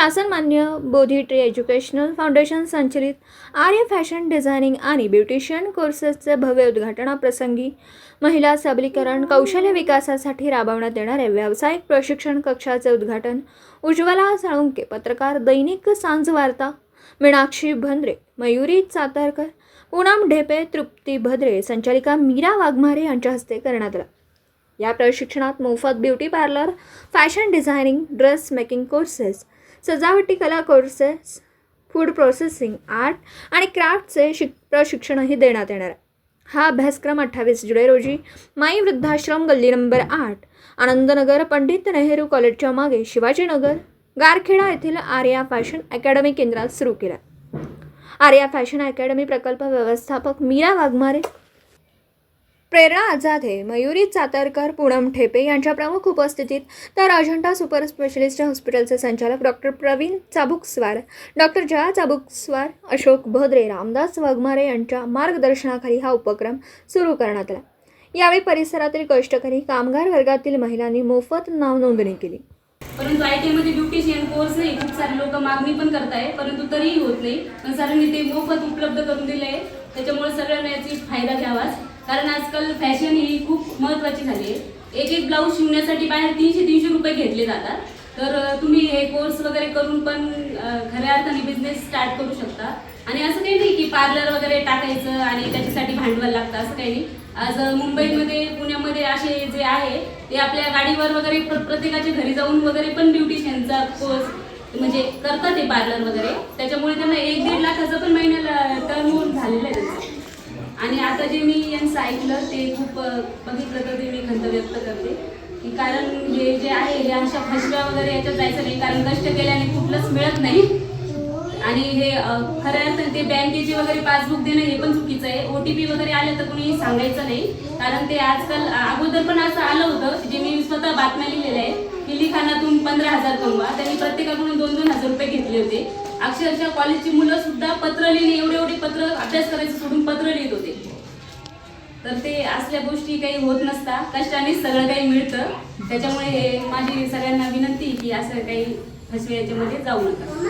शासनमान्य Bodhi tree educational foundation संचलित Arya fashion designing आणि beautician कोर्सेसचे भव्य उद्घाटनाप्रसंगी महिला सबलीकरण कौशल्य विकासासाठी राबवण्यात येणाऱ्या व्यावसायिक प्रशिक्षण कक्षाचे उद्घाटन उज्ज्वला साळुंके पत्रकार दैनिक सांज वार्ता मीनाक्षी भंद्रे मयुरी चातरकर पूनम ढेपे तृप्ती भद्रे संचालिका मीरा वाघमारे यांच्या हस्ते करण्यात आला. या प्रशिक्षणात मोफत beauty parlour fashion designing dress making courses सजावटी कला कोर्सेस फूड प्रोसेसिंग आर्ट आणि क्राफ्टचे शिक प्रशिक्षणही देण्यात येणार आहे. हा अभ्यासक्रम अठ्ठावीस जुलै रोजी माई वृद्धाश्रम गल्ली नंबर आठ आनंदनगर पंडित नेहरू कॉलेजच्या मागे शिवाजीनगर गारखेडा येथील आर्या फॅशन अकॅडमी केंद्रात सुरू केला. आर्या फॅशन अकॅडमी प्रकल्प व्यवस्थापक मीरा वाघमारे प्रेरणा आझादे मयुरी चातरकर पूनम ठेपे यांच्या प्रमुख उपस्थितीत तर अजंठा सुपर स्पेशलिस्ट हॉस्पिटलचे संचालक डॉक्टर प्रवीण चाबुकस्वार डॉक्टर जया चाबुकस्वार अशोक भद्रे रामदास वाघमारे यांच्या मार्गदर्शनाखाली हा उपक्रम सुरू करण्यात आला. यावेळी परिसरातील कष्टकरी कामगार वर्गातील महिलांनी मोफत नाव नोंदणी केली. परंतु आय टी मध्ये ब्युटिशियन कोर्स नाही खूप सारे लोक मागणी पण करताय परंतु तरीही होत नाही. पण सरांनी ते मोफत उपलब्ध करून दिले आहे त्याच्यामुळे सगळ्यांना याची फायदा घ्यावाच. कारण आजकाल फॅशन ही खूप महत्वाची झाली आहे. एक एक ब्लाऊज शिवण्यासाठी बाहेर तीनशे तीनशे रुपये घेतले जातात. तर तुम्ही हे कोर्स वगैरे करून पण खऱ्या अर्थाने बिझनेस स्टार्ट करू शकता. आणि असं काही नाही की पार्लर वगैरे टाकायचं आणि त्याच्यासाठी भांडवल लागतं असं काही नाही. आज मुंबईमध्ये पुण्यामध्ये असे जे आहे ते आपल्या गाडीवर वगैरे प्र- प्रत्येकाच्या घरी जाऊन वगैरे पण ब्युटिशियनचा कोर्स म्हणजे करतात ते पार्लर वगैरे. त्याच्यामुळे त्यांना एक दीड लाखाचं पण महिन्याला टर्न झालेलं आहे त्यांचं आणि आता जे मी यांचं ऐकलं ते खूप बघितलं तर ते मी खंत व्यक्त करते. की कारण हे जे आहे हे अशा फसव्या वगैरे याच्यात जायचं नाही कारण कष्ट केल्याने कुठलंच मिळत नाही. आणि हे खऱ्या अर्थाने ते बँकेचे वगैरे पासबुक देणं हे पण चुकीचं आहे. ओ टी पी वगैरे आलं तर कोणी सांगायचं नाही. कारण ते आजकाल अगोदर पण असं आलं होतं जे मी स्वतः बातम्या लिहिलेल्या आहे की लिखाणातून पंधरा हजार कमवा. त्यांनी प्रत्येकाकडून दोन दोन हजार रुपये घेतले होते. अक्षरशः कॉलेजची मुलं सुद्धा पत्र लिहिणे एवढे एवढे पत्र अभ्यास करायचं सोडून पत्र लिहित होते. तर ते असल्या गोष्टी काही होत नसता. कष्टाने सगळं काही मिळतं. त्याच्यामुळे माझी सगळ्यांना विनंती की असं काही फसवे याच्यामध्ये जाऊ नका.